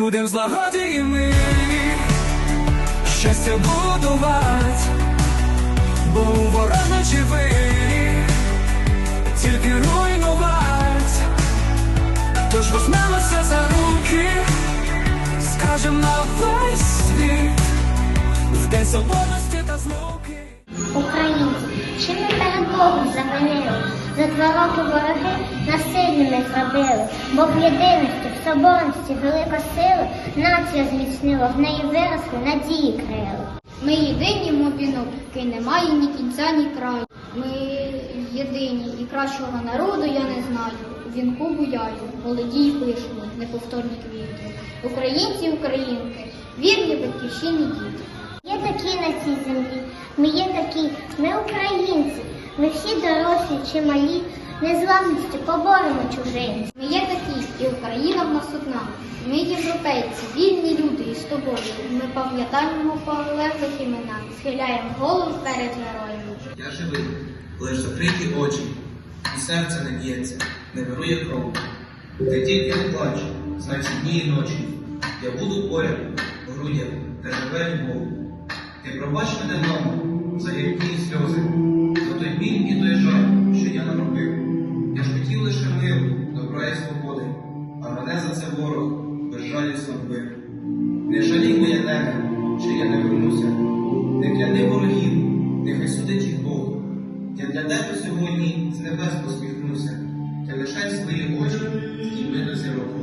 Будем злагоді і ми щастя будувати, бо у ворона живий, тільки руйнувати. Тож візьмемося за руки, скажем на весь світ, в день соборності та злуки. Українці, чи не перед Богом завинили? За два роки вороги насильними зробили, бо в єдиності, в соборності, велика сила, нація зміцнила, в неї виросли надії крили. Ми єдині мобінок, який не має ні кінця, ні краю. Ми єдині і кращого народу я не знаю. У вінку буяю, молоді пишемо, неповторні квіти. Українці, українки, вірні батьківщині діти. Є такі на цій землі, ми є такі, ми українці, ми всі дорослі чи малі, незламністю поборемо чужинці. Ми є такі, і Україна в нас одна. Ми європейці, вільні люди і з тобою. Ми пам'ятаємо полеглих імена, схиляємо голову перед героями. Я живий, лиш закриті очі, і серце не б'ється, не вирує кров. Ти тільки не плач, значить дні і ночі. Я буду поряд, в грудях, та живе любов. Ти пробач мене, мамо, за гіркі сльози, за той біль і той жаль, що я наробив. Я ж хотів лише миру, добра і свободи, а мене за це ворог безжалісно вбив. Не жалій моє небо, що я не вернуся, не кляни ворогів, нехай судить їх Бог. Я для тебе сьогодні з небес посміхнуся, ти лишай свої очі, здійми до зірок.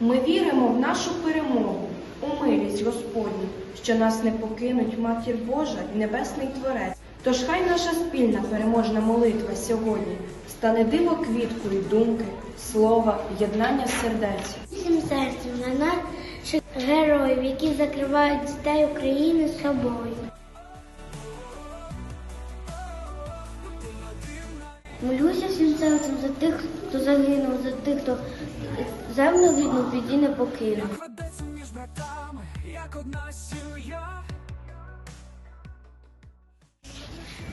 Ми віримо в нашу перемогу, у милість Господню, що нас не покинуть Матір Божа і Небесний Творець. Тож хай наша спільна переможна молитва сьогодні стане диво квіткою думки, слова, єднання сердець. Всім серцем на наших героїв, які закривають дітей України собою. Молюся всім серцем за тих, хто загинув, за тих, хто землю рідну в біді не покинув. Ведеться між братами, як одна сім'я.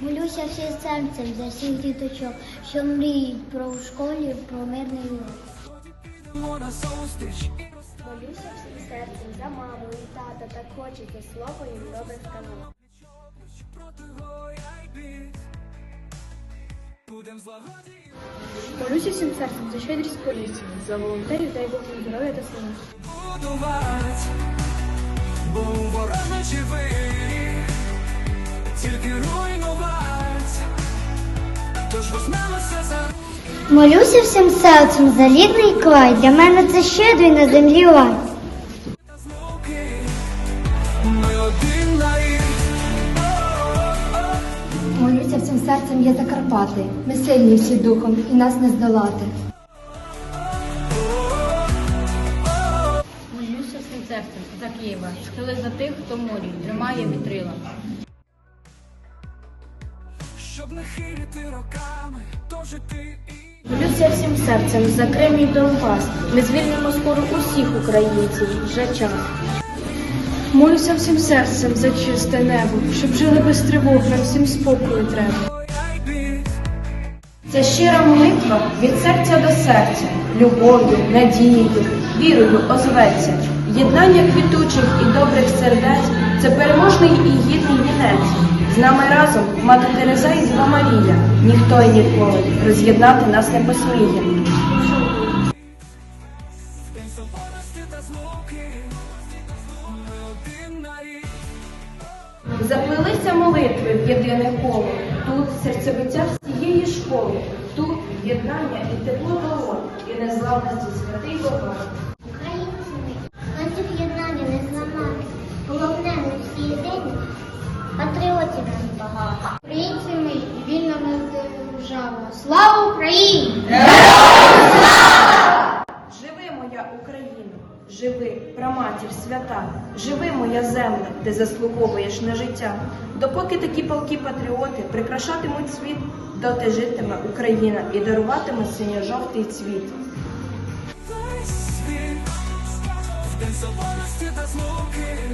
Молюся всім серцем за всіх діточок, що мріють про в школі, про мирний урок. Підемо на зустріч Молюся всім серцем за маму і тата, так хочеться слово їм добре сказати. проти горя й бід. Будем злагоді і Молюся всім серцем за щедрість поліції, за волонтерів дай Бог їм здоров'я та сили. будувати, бо у ворона живий, тільки руйнувати. Тож візьмемося за Молюся всім серцем за рідний край, для мене це щедрий на землі рай. Серцем є Закарпати. Ми сильні всі духом і нас не здолати. Молюся всім серцем за Києва, схили за тих, хто морі, тримає вітрила. Щоб не хилити роками, то жити і Молюся всім серцем за Крим і Донбас. Ми звільнимо скоро усіх українців. Вже час. Молюся всім серцем за чисте небо, щоб жили без тривог, нам всім спокою треба. Це щира молитва від серця до серця, любов'ю, надією, вірою озветься. Єднання квітучих і добрих сердець це переможний і гідний вінець. З нами разом мати Тереза і Діва Марія. Ніхто і ніколи роз'єднати нас не посміє. Заплелися молитви в єдине коло. Тут серцебиття всієї школи. Тут єднання і тепло долон, і незламності святий вогонь. Українці ми, ланцюг єднання не зламати. Головне, ми всі єдині, патріотів нам багато. Українці ми і вільна держава. Слава Україні! Живи, моя Україна! Живи! Праматір свята, живи, моя земля, ти заслуговуєш на життя. Допоки такі палкі патріоти прикрашатимуть світ, доти житиме Україна і даруватиме синьо-жовтий цвіт.